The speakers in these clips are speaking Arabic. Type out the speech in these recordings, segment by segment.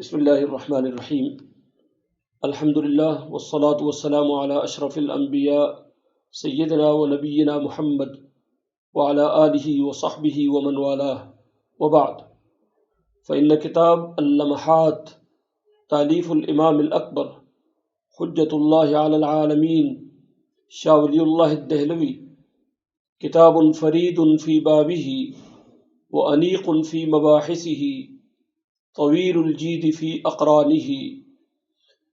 بسم الله الرحمن الرحيم. الحمد لله والصلاة والسلام على أشرف الأنبياء سيدنا ونبينا محمد وعلى آله وصحبه ومن والاه. وبعد فإن كتاب اللمحات تأليف الإمام الأكبر حجة الله على العالمين شاولي الله الدهلوي كتاب فريد في بابه وأنيق في مباحثه طويل الجيد في أقرانه.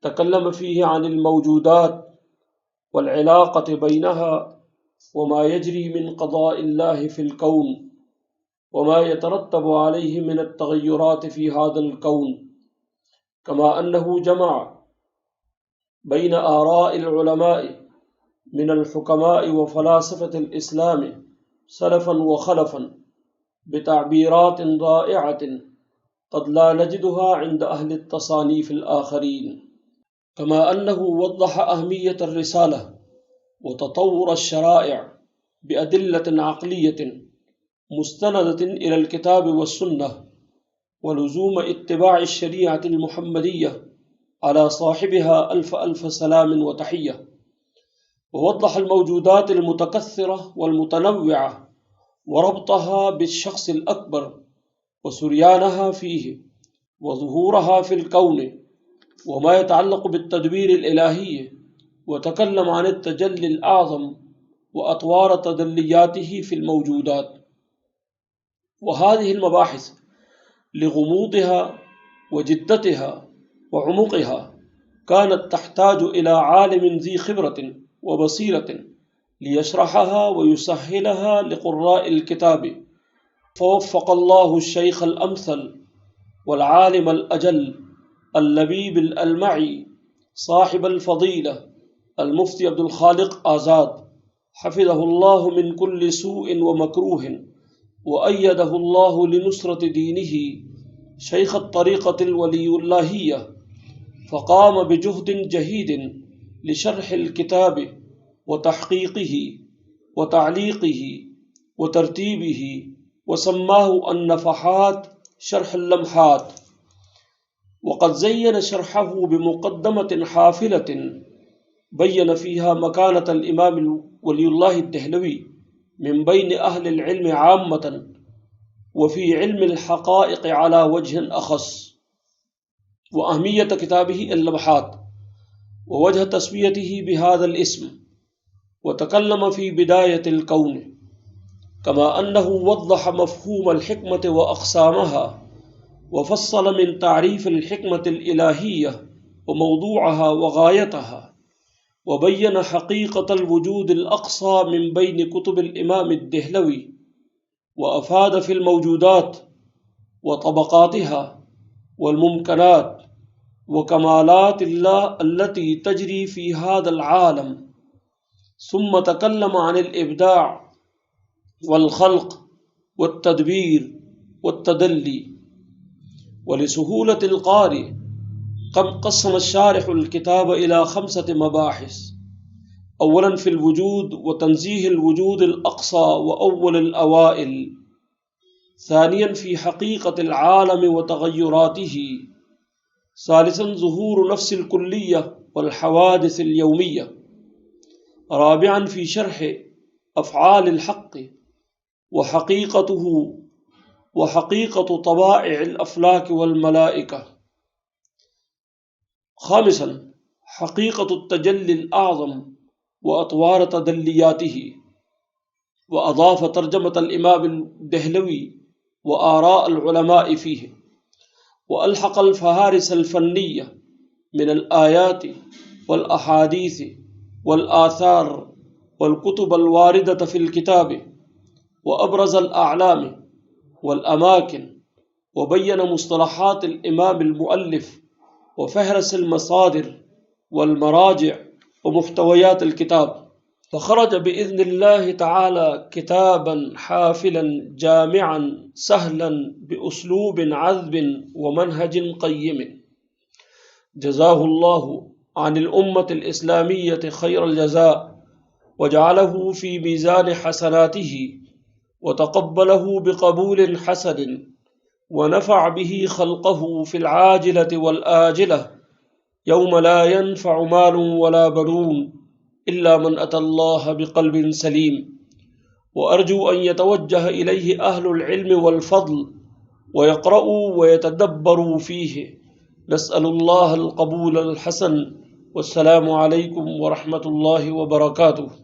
تكلم فيه عن الموجودات والعلاقة بينها وما يجري من قضاء الله في الكون وما يترتب عليه من التغيرات في هذا الكون. كما أنه جمع بين آراء العلماء من الحكماء وفلاسفة الإسلام سلفا وخلفا بتعبيرات ضائعة قد لا نجدها عند أهل التصانيف الآخرين كما أنه وضح أهمية الرسالة وتطور الشرائع بأدلة عقلية مستندة إلى الكتاب والسنة ولزوم اتباع الشريعة المحمدية على صاحبها ألف ألف سلام وتحية. ووضح الموجودات المتكثرة والمتنوعة وربطها بالشخص الأكبر وسريانها فيه وظهورها في الكون وما يتعلق بالتدبير الإلهي وتكلم عن التجلي الأعظم وأطوار تدلياته في الموجودات. وهذه المباحث لغموضها وجدتها وعمقها كانت تحتاج إلى عالم ذي خبرة وبصيرة ليشرحها ويسهلها لقراء الكتاب. فوفق الله الشيخ الأمثل والعالم الأجل اللبيب الألمعي صاحب الفضيلة المفتي عبد الخالق آزاد. حفظه الله من كل سوء ومكروه وأيده الله لنصرة دينه شيخ الطريقة الولي اللهية. فقام بجهد جهيد لشرح الكتاب وتحقيقه وتعليقه وترتيبه وسماه النفحات شرح اللمحات. وقد زين شرحه بمقدمة حافلة بين فيها مكانة الإمام ولي الله الدهلوي من بين أهل العلم عامة وفي علم الحقائق على وجه أخص وأهمية كتابه اللمحات ووجه تسميته بهذا الاسم وتكلم في بداية الكون. كما أنه وضح مفهوم الحكمة وأقسامها وفصل من تعريف الحكمة الإلهية وموضوعها وغايتها وبين حقيقة الوجود الأقصى من بين كتب الإمام الدهلوي وأفاد في الموجودات وطبقاتها والممكنات وكمالات الله التي تجري في هذا العالم. ثم تكلم عن الإبداع والخلق والتدبير والتدلي ولسهولة القارئ قسم الشارح الكتاب إلى خمسة مباحث. أولا في الوجود وتنزيه الوجود الأقصى وأول الأوائل. ثانيا في حقيقة العالم وتغيراته. ثالثا ظهور نفس الكلية والحوادث اليومية. رابعا في شرح أفعال الحق وحقيقته وحقيقة طبائع الأفلاك والملائكة. خامسا حقيقة التجلي الأعظم وأطوار تدلياته. وأضاف ترجمة الإمام الدهلوي وآراء العلماء فيه. وألحق الفهارس الفنية من الآيات والأحاديث والآثار والكتب الواردة في الكتاب. وأبرز الأعلام والأماكن وبين مصطلحات الإمام المؤلف وفهرس المصادر والمراجع ومحتويات الكتاب. فخرج بإذن الله تعالى كتابا حافلا جامعا سهلا بأسلوب عذب ومنهج قيم. جزاه الله عن الأمة الإسلامية خير الجزاء وجعله في ميزان حسناته وتقبله بقبول حسن ونفع به خلقه في العاجلة والآجلة. يوم لا ينفع مال ولا بنون إلا من أتى الله بقلب سليم. وأرجو أن يتوجه إليه أهل العلم والفضل ويقرأوا ويتدبروا فيه. نسأل الله القبول الحسن. والسلام عليكم ورحمة الله وبركاته.